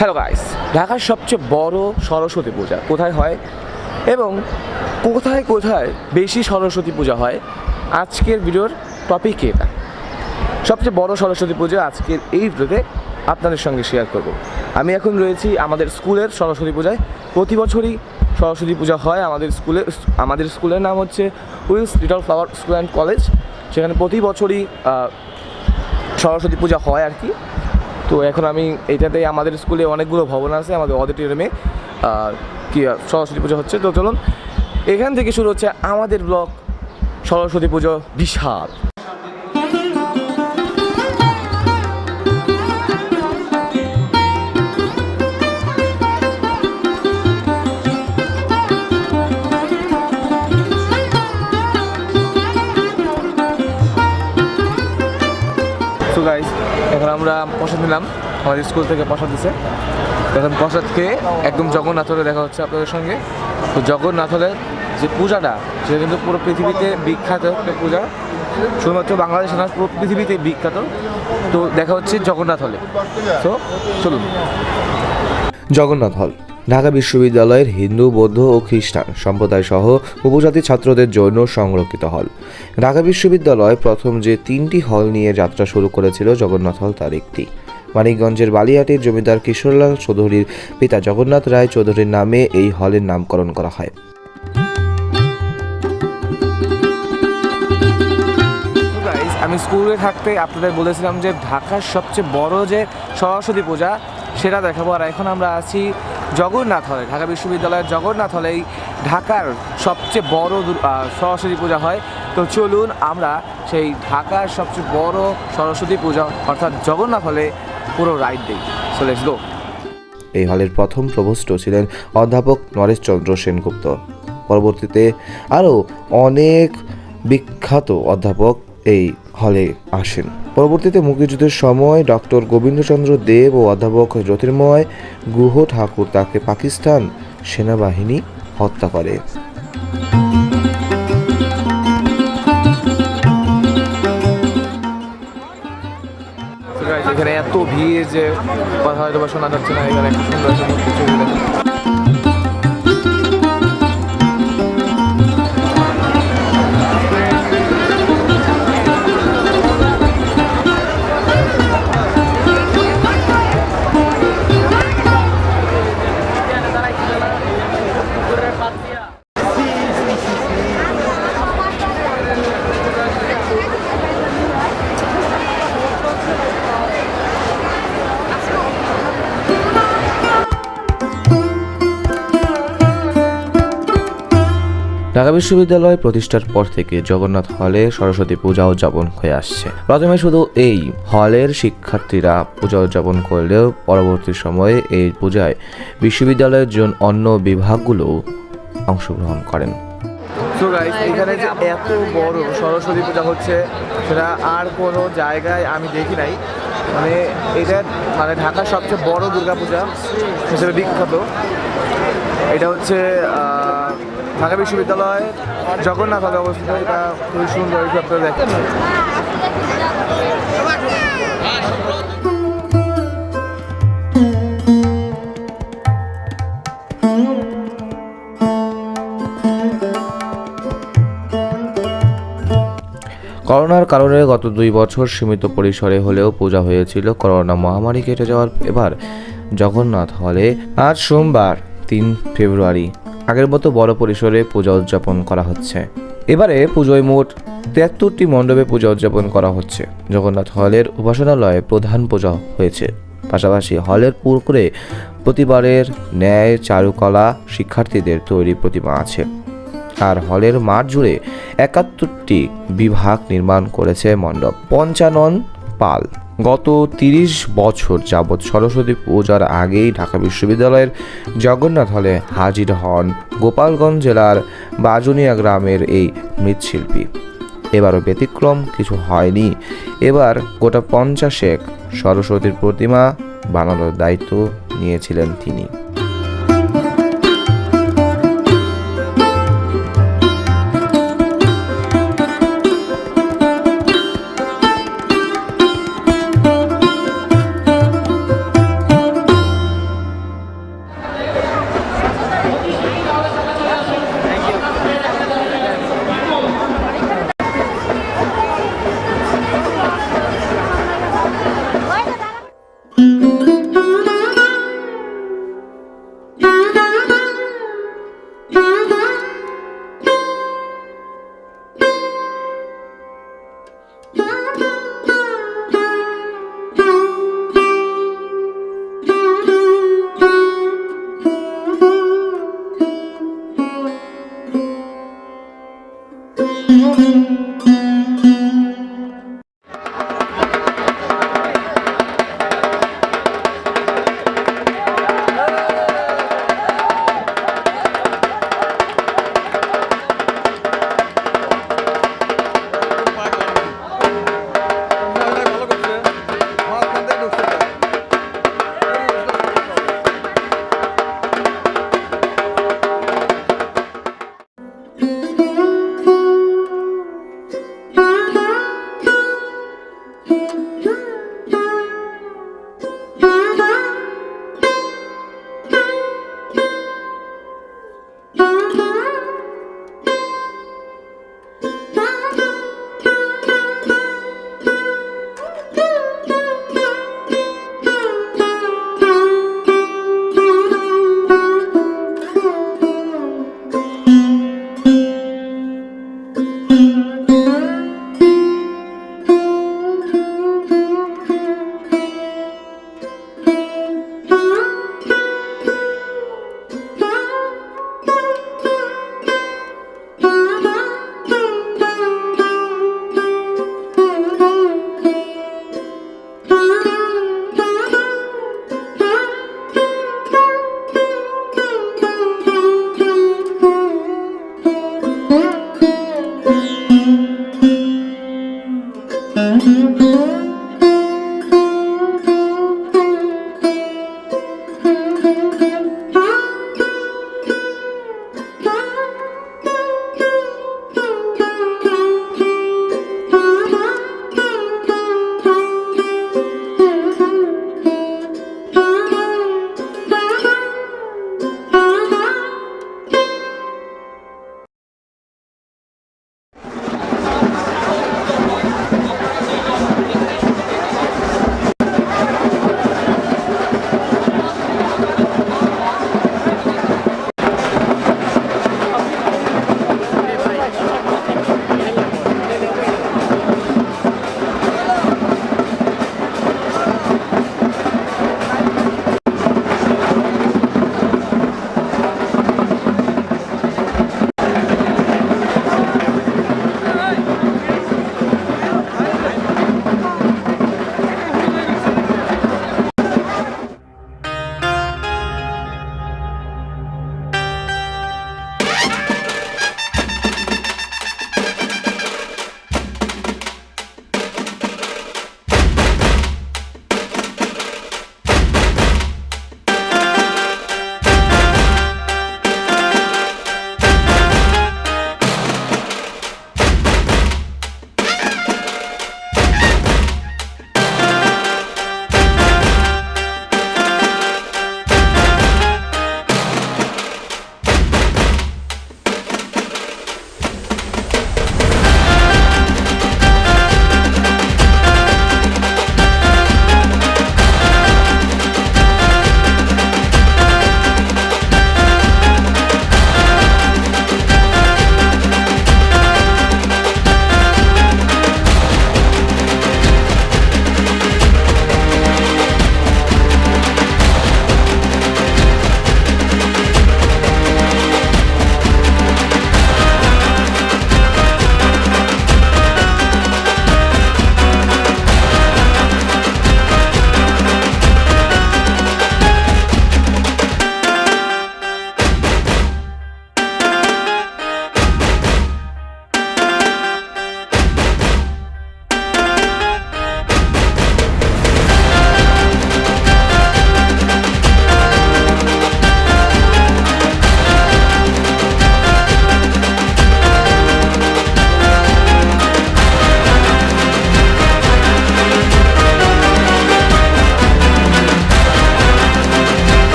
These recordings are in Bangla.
হ্যালো গাইস ঢাকার সবচেয়ে বড় সরস্বতী পূজা কোথায় হয়? এবং কোথায় কোথায় বেশি সরস্বতী পূজা হয়? আজকের ভিডিওর টপিক এটা? সবচেয়ে বড় সরস্বতী পূজা আজকের এই ভিডিওতে আপনাদের সঙ্গে শেয়ার করব। আমি এখন রয়েছি আমাদের স্কুলের সরস্বতী পূজায়। প্রতি বছরই সরস্বতী পূজা হয় আমাদের স্কুলে আমাদের স্কুলের নাম হচ্ছে Wills Little Flower school and college সেখানে প্রতি বছরই সরস্বতী পূজা হয় আর কি। তো এখন আমি এটাতে আমাদের স্কুলে অনেকগুলো ভবন আছে, আমাদের অডিটোরিয়ামে কি, সরস্বতী পুজো হচ্ছে। তো চলুন, এখান থেকে শুরু হচ্ছে আমাদের ব্লক সরস্বতী পুজো বিশাল। নিলাম আমাদের স্কুল থেকে প্রসাদ দিছে। এখন প্রসাদ খেয়ে একদম জগন্নাথ হলে দেখা হচ্ছে আপনাদের সঙ্গে। তো জগন্নাথ হলে যে পূজাটা, সেটা কিন্তু পুরো পৃথিবীতে বিখ্যাত একটা পূজা। শুধুমাত্র বাংলাদেশে না, পুরো পৃথিবীতে বিখ্যাত। তো দেখা হচ্ছে জগন্নাথ হলে তো চলুন। জগন্নাথ হল, ঢাকা বিশ্ববিদ্যালয়ের হিন্দু, বৌদ্ধ ও খ্রিস্টান সম্প্রদায় সহ উপজাতি ছাত্রদের জন্য সংরক্ষিত হল। ঢাকা বিশ্ববিদ্যালয় প্রথম যে তিনটি হল নিয়ে যাত্রা শুরু করেছিল জগন্নাথ হল, তার একটি। মানিকগঞ্জের বালিয়াটির জমিদার কিশোরলাল চৌধুরীর পিতা জগন্নাথ রায় চৌধুরীর নামে এই হলের নামকরণ করা হয়। আমি স্কুলে থাকতে আপনাদের বলেছিলাম যে ঢাকার সবচেয়ে বড় যে সরস্বতী পূজা, সেটা দেখাবো। আর এখন আমরা আছি জগন্নাথ হলে, ঢাকা বিশ্ববিদ্যালয়ের জগন্নাথ হলেই ঢাকার সবচেয়ে বড় সরস্বতী পূজা হয়। তো চলুন আমরা সেই ঢাকার সবচেয়ে বড় সরস্বতী পূজা, অর্থাৎ জগন্নাথ হলে পুরো রাইড দিই। সো লেটস গো এই হলের প্রথম প্রভোষ্ট ছিলেন অধ্যাপক নরেশচন্দ্র সেনগুপ্ত। পরবর্তীতে আরও অনেক বিখ্যাত অধ্যাপক এই হলে আসেন। পরবর্তীতে মুক্তিযুদ্ধের সময় ডক্টর গোবিন্দচন্দ্র দেব ও অধ্যাপক জ্যোতির্ময় গুহ ঠাকুর তাকে পাকিস্তান সেনাবাহিনী হত্যা করে। এখানে এত ভিড় যে কথা হয়তো বা শোনা যাচ্ছে না। এখানে একটা সুন্দর সুন্দর মূর্তি ঢাকা বিশ্ববিদ্যালয় প্রতিষ্ঠার পর থেকে জগন্নাথ হলে সরস্বতী পূজা উদযাপন হয়ে আসছে। প্রথমে শুধু এই হলের শিক্ষার্থীরা পূজা উদযাপন করলেও পরবর্তী সময়ে এই পূজায় বিশ্ববিদ্যালয়ের জন্য অন্য বিভাগগুলোও অংশগ্রহণ করেন। এখানে যে এত বড় সরস্বতী পূজা হচ্ছে, সেটা আর কোনো জায়গায় আমি দেখি নাই। মানে এটা মানে ঢাকার সবচেয়ে বড় দুর্গাপূজা হিসেবে বিখ্যাত। এটা হচ্ছে ঢাকা বিশ্ববিদ্যালয় জগন্নাথ হলে অবস্থিত। এটা খুবই সুন্দর আপনারা দেখেন করোনার কারণে গত দুই বছর সীমিত পরিসরে হলেও পূজা হয়েছিল করোনা মহামারী কেটে যাওয়ার এবার জগন্নাথ হলে আজ সোমবার, তিন ফেব্রুয়ারি। আগের মতো বড় পরিসরে পূজা উদযাপন করা হচ্ছে। এবারে পুজোয় মোট তিয়াত্তরটি মণ্ডপে পূজা উদযাপন করা হচ্ছে। জগন্নাথ হলের উপাসনালয়ে প্রধান পূজা হয়েছে। পাশাপাশি হলের পুকুরে প্রতিবারের ন্যায় চারুকলা শিক্ষার্থীদের তৈরি প্রতিমা আছে। আর হলের মাঠ জুড়ে একাত্তরটি বিভাগ নির্মাণ করেছে মণ্ডপ। পঞ্চানন পাল। গত তিরিশ বছর যাবৎ সরস্বতী পূজার আগেই ঢাকা বিশ্ববিদ্যালয়ের জগন্নাথ হলে হাজির হন গোপালগঞ্জ জেলার বাজনিয়া গ্রামের এই মৃৎশিল্পী। এবারও ব্যতিক্রম কিছু হয়নি। এবার গোটা পঞ্চাশেক সরস্বতীর প্রতিমা বানানোর দায়িত্ব নিয়েছিলেন তিনি।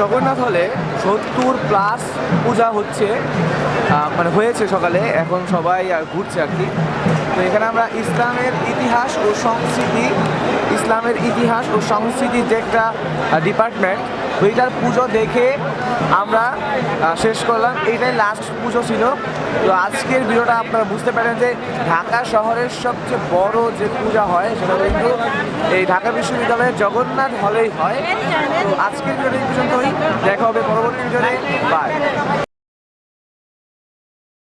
জগন্নাথ হলে সত্তর প্লাস পূজা হচ্ছে মানে হয়েছে সকালে, এখন সবাই ঘুরছে আর কি। তো এখানে আমরা ইসলামের ইতিহাস ও সংস্কৃতি, ইসলামের ইতিহাস ও সংস্কৃতির যে একটা ডিপার্টমেন্ট ওইটার পুজো দেখে আমরা শেষ করলাম। এইটাই লাস্ট পুজো ছিল। তো আজকের ভিডিওটা আপনারা বুঝতে পারেন যে ঢাকা শহরের সবচেয়ে বড় যে পূজা হয়, সেটা কিন্তু এই ঢাকা বিশ্ববিদ্যালয়ের জগন্নাথ হলেই হয়। তো আজকের ভিডিওটা এই পর্যন্তই। দেখা হবে পরবর্তী ভিডিওতে। বাই